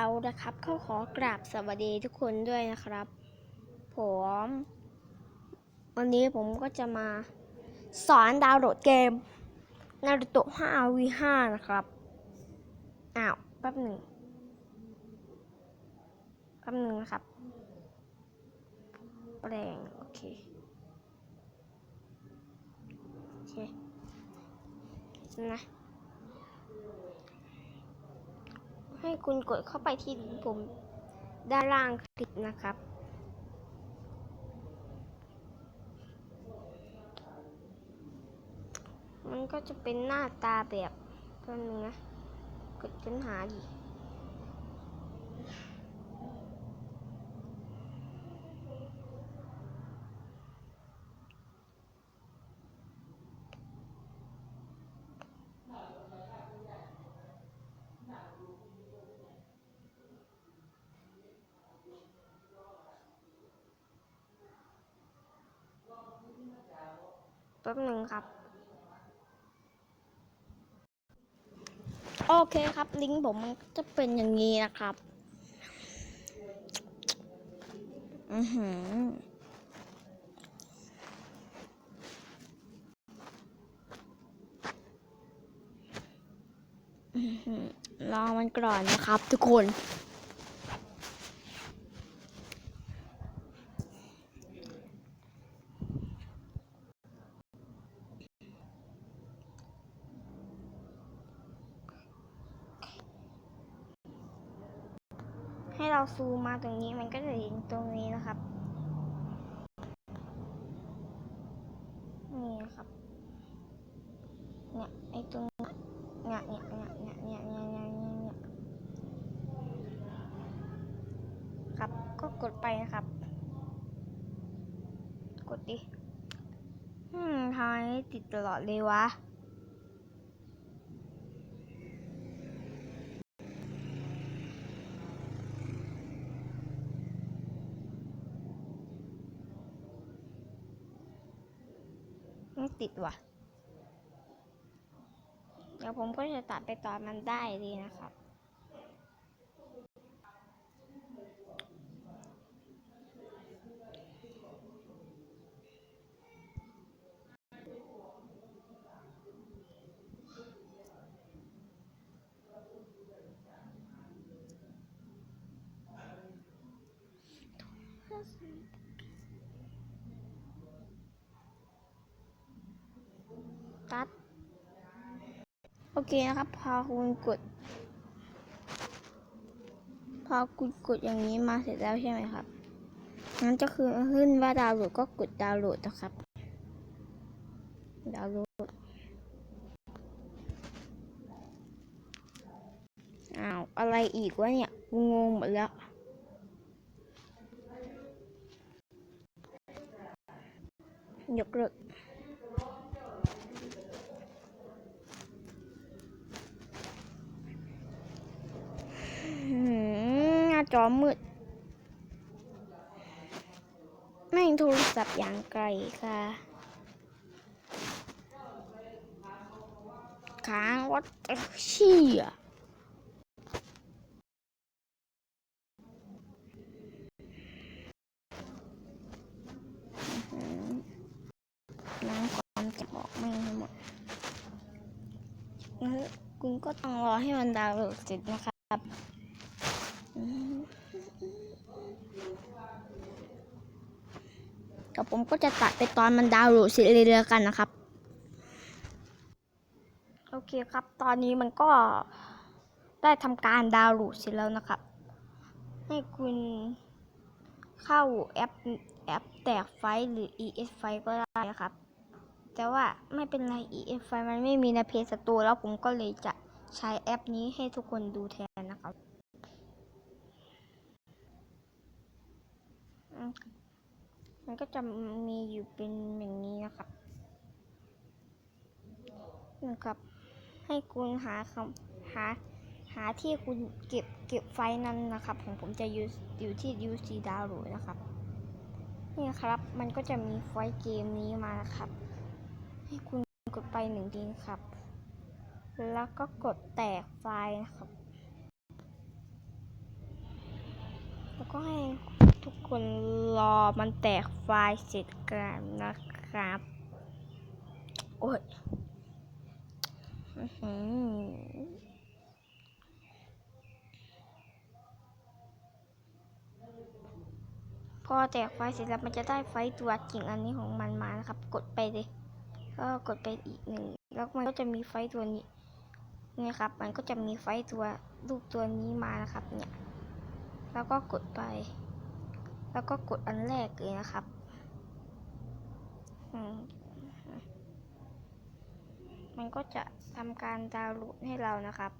เอานะครับเข้าขอกราบสวัสดีทุกคนด้วยนะครับ ผมวันนี้ผมก็จะมาสอนดาวน์โหลดเกมนารูโตะ 5v5 นะครับ อ้าว แป๊บหนึ่ง แป๊บหนึ่งนะครับ แปลง โอเค โอเค นะ ให้คุณกดเข้าไปที่ผมด้านล่างคลิปนะครับ มันก็จะเป็นหน้าตาแบบแป๊บนึงนะ กดค้นหาดิ แป๊บหนึ่งครับ โอเคครับ ลิงก์ผมมันจะเป็นอย่างนี้นะครับ อือหืออื้อหือรอมันก่อนนะครับทุกคน ให้เราซูมมาตรงนี้มันก็จะเห็นตรงนี้นะครับ นี่นะครับ เนี่ยไอตรงเนี่ยเนี่ยเนี่ยเนี่ยเนี่ยเนี่ยเนี่ยเนี่ยครับก็กดไปนะครับ กดดิ อืมทำไมติดตลอดเลยวะ ติดว่ะ เดี๋ยวผมก็จะตัดไปตอนมันได้ดีนะครับ ตัดโอเคนะครับ พอคุณกด พอคุณกดอย่างนี้มาเสร็จแล้วใช่ไหมครับนั้นจะคือขึ้นว่าดาวน์โหลดก็กดดาวน์โหลดนะครับ ดาวน์โหลด อ้าว อะไรอีกวะเนี่ยงงหมดแล้วยกเลิก อืมหน้า จอมืด แม่งโทรศัพท์อย่างไกลค่ะค้างวัดเชี่ยอื้อหือล้างความจะบอกไม่งให้หมดงั้นคุณก็ต้องรอให้มันดาวน์โหลดเสร็จนะครับ กับผมก็จะตัดไปตอนมันดาวน์โหลดเสร็จเลยแล้วกันนะครับ โอเคครับ ตอนนี้มันก็ได้ทำการดาวน์โหลดเสร็จแล้วนะครับ ให้คุณเข้าแอปแอปแตกไฟหรือ ES ไฟก็ได้นะครับ แต่ว่าไม่เป็นไร ES ไฟมันไม่มีในเพจสตูแล้วผมก็เลยจะใช้แอปนี้ให้ทุกคนดูแทนนะครับ มันก็จะมีอยู่เป็นอย่างนี้นะครับนะครับ ให้คุณหาคำหาหาที่คุณเก็บเก็บไฟนั้นนะครับ ของผมจะอยู่อยู่ที่ UC download นะครับ นี่ครับ มันก็จะมีไฟเกมนี้มานะครับ ให้คุณกดไปหนึ่งทีครับ แล้วก็กดแตกไฟนะครับ แล้วก็ให้ ทุกคนรอมันแตกไฟล์เสร็จกันนะครับ โอ้ยพอแตกไฟเสร็จแล้วมันจะได้ไฟตัวจริงอันนี้ของมันมานะครับ กดไปเลยก็กดไปอีกหนึ่งแล้วมันก็จะมีไฟตัวนี้นี่ครับ มันก็จะมีไฟตัวรูปตัวนี้มานะครับเนี่ย แล้วก็กดไป แล้วก็กดอันแรกเลยนะครับมันก็จะทำการดาวน์โหลดให้เรานะครับ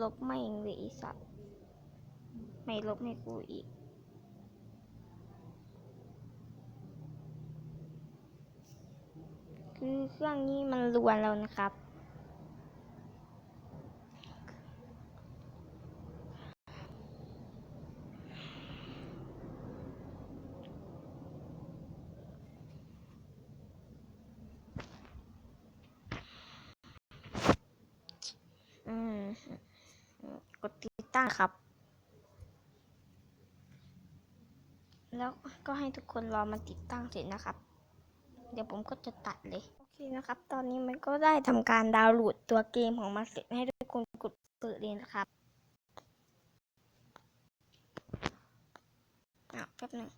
ลบไม่งเลยไอีสัตว์ไม่ลบให้กูอีก คือเครื่องนี้มันรวนแล้วนะครับ กดติดตั้งครับ แล้วก็ให้ทุกคนรอมันติดตั้งเสร็จนะครับ เดี๋ยวผมก็จะตัดเลย โอเคนะครับ ตอนนี้มันก็ได้ทำการดาวน์โหลดตัวเกมของมันเสร็จให้ทุกคนกดเปิดเลยนะครับอะแป๊บหนึง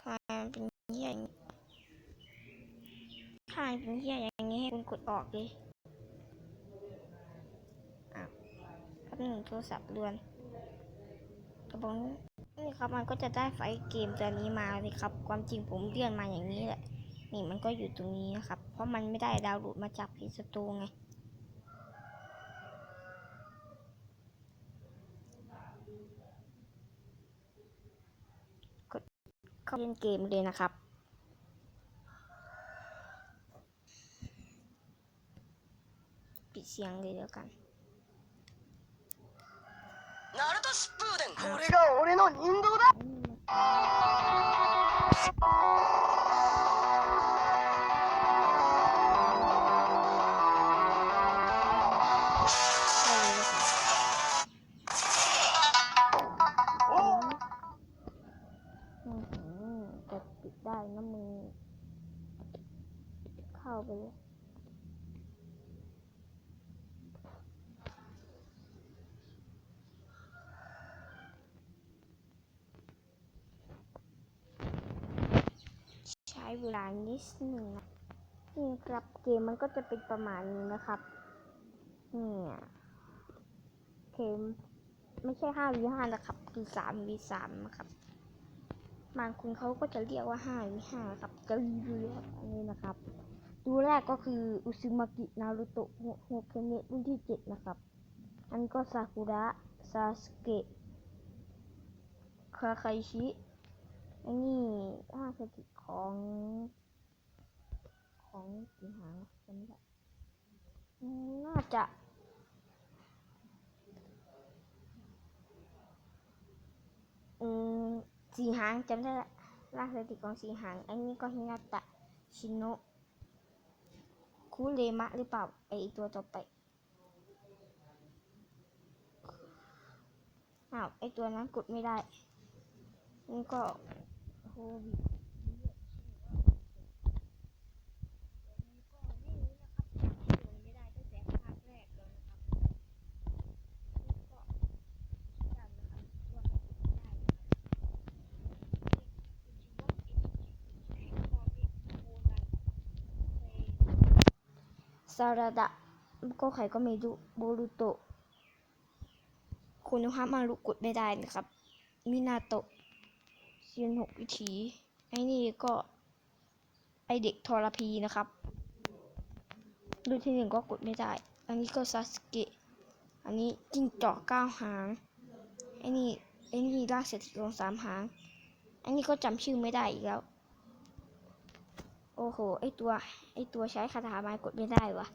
ทำไมเป็นเหี้ยอย่างนี้ามันเป็นเหี้ยอย่างนี้ให้คุณกดออกเลยอะ แป๊บหนึงโทรศัพท์รวนกระบอกนี่ครับมันก็จะได้ไฟเกมตัวนี้มาเลยครับ ความจริงผมเลื่อนมาอย่างนี้แหละ นี่มันก็อยู่ตรงนี้นะครับ เพราะมันไม่ได้ดาวน์โหลดมาจากพีสตูไงกดเข้าเล่นเกมเลยนะครับปิดเสียงเลยเดียวกัน ナルト疾風伝これ。が俺の人道だ。 เวลานิดหนึ่งนี่ครับเกมมันก็จะเป็นประมาณนี้นะครับเนี่ยเกมไม่ใช่ห้าวีห้านะครับคือสามวีสามนะครับบางคนเขาก็จะเรียกว่าห้าวีห้าครับจะรีวิวครับอันนี้นะครับ ดูแรกก็คืออุซึมากินารุโตะโฮเคเนะรุ่นที่เจ็ดนะครับ อันก็ซากุระซาสเกะคาคาอิชิ อันนี้ห้าสถิตของ ของสีหางจำไม่ได้อืมน่าจะอืมสีหางจำได้ละล่าสถิตของสีหาง อันนี้ก็ฮินาตะชิโนะคุเรมะหรือเปล่าไอตัวต่อไปอ้าวไอตัวนั้นกดไม่ได้ นี่ก็โควิดซาราดะก็ใครก็ไม่รู้โบรูโตคุณภามารุกดไม่ได้นะครับ มินาโตะ ยนหกวิถีไอ้นี่ก็ ไอเด็กทรพีนะครับรุ่นที่หนึ่งก็กดไม่ได้ อันนี้ก็ซาสเกะ อันนี้จิ้งจอกเก้าหาง ไอ้นี่ไอ้นี่ลากเศรษฐีของสามหาง อันนี้ก็จำชื่อไม่ได้อีกแล้ว โอ้โห ไอตัวไอตัวใช้คาถาไม้กดไม่ได้วะ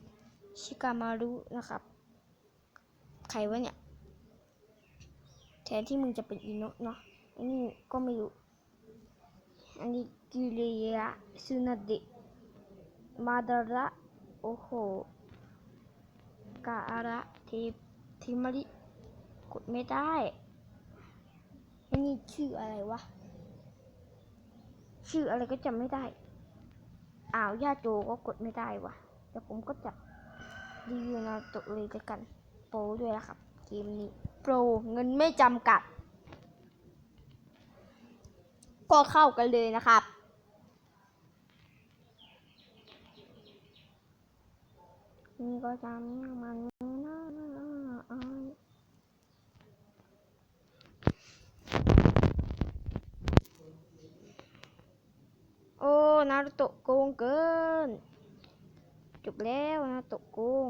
ชิกามารุนะครับ ใครวะเนี่ย แทนที่มึงจะเป็นอิโนะเนาะ อันนี้ก็ไม่รู้ อันนี้กิริยะซุนาเดะมาดระโอโหกาอาระเททิมาริกดไม่ได้อันนี้ชื่ออะไรวะ ชื่ออะไรก็จำไม่ได้ อ้าวย่าโจก็กดไม่ได้วะแต่ผมก็จะรีวิวนาโตะเลยกัน โปรด้วยนะครับ เกมนี้ โปรเงินไม่จำกัด ก็เข้ากันเลยนะครับ นี่ก็จำเนี่ยมันน่าอายโอ้นารุโตะโกงเกิน จบแล้วนารุโตะโกง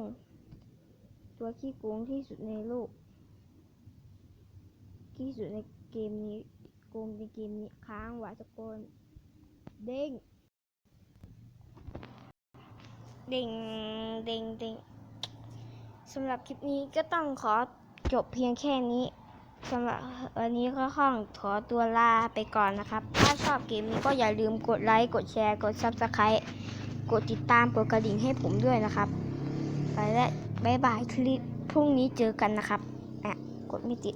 ตัวขี้โกงที่สุดในโลกที่สุดในเกมนี้ โกงในเกมนี้ค้างหวาตะโกนเด้ง เด้งเด้งเด้งสำหรับคลิปนี้ก็ต้องขอจบเพียงแค่นี้สำหรับวันนี้ก็ข้องขอตัวลาไปก่อนนะครับ ถ้าชอบเกมนี้ก็อย่าลืมกดไลค์ กดแชร์ กด Subscribe กดติดตาม กดกระดิ่งให้ผมด้วยนะครับ ไปและบายบายคลิปพรุ่งนี้เจอกันนะครับอะกดไม่ติด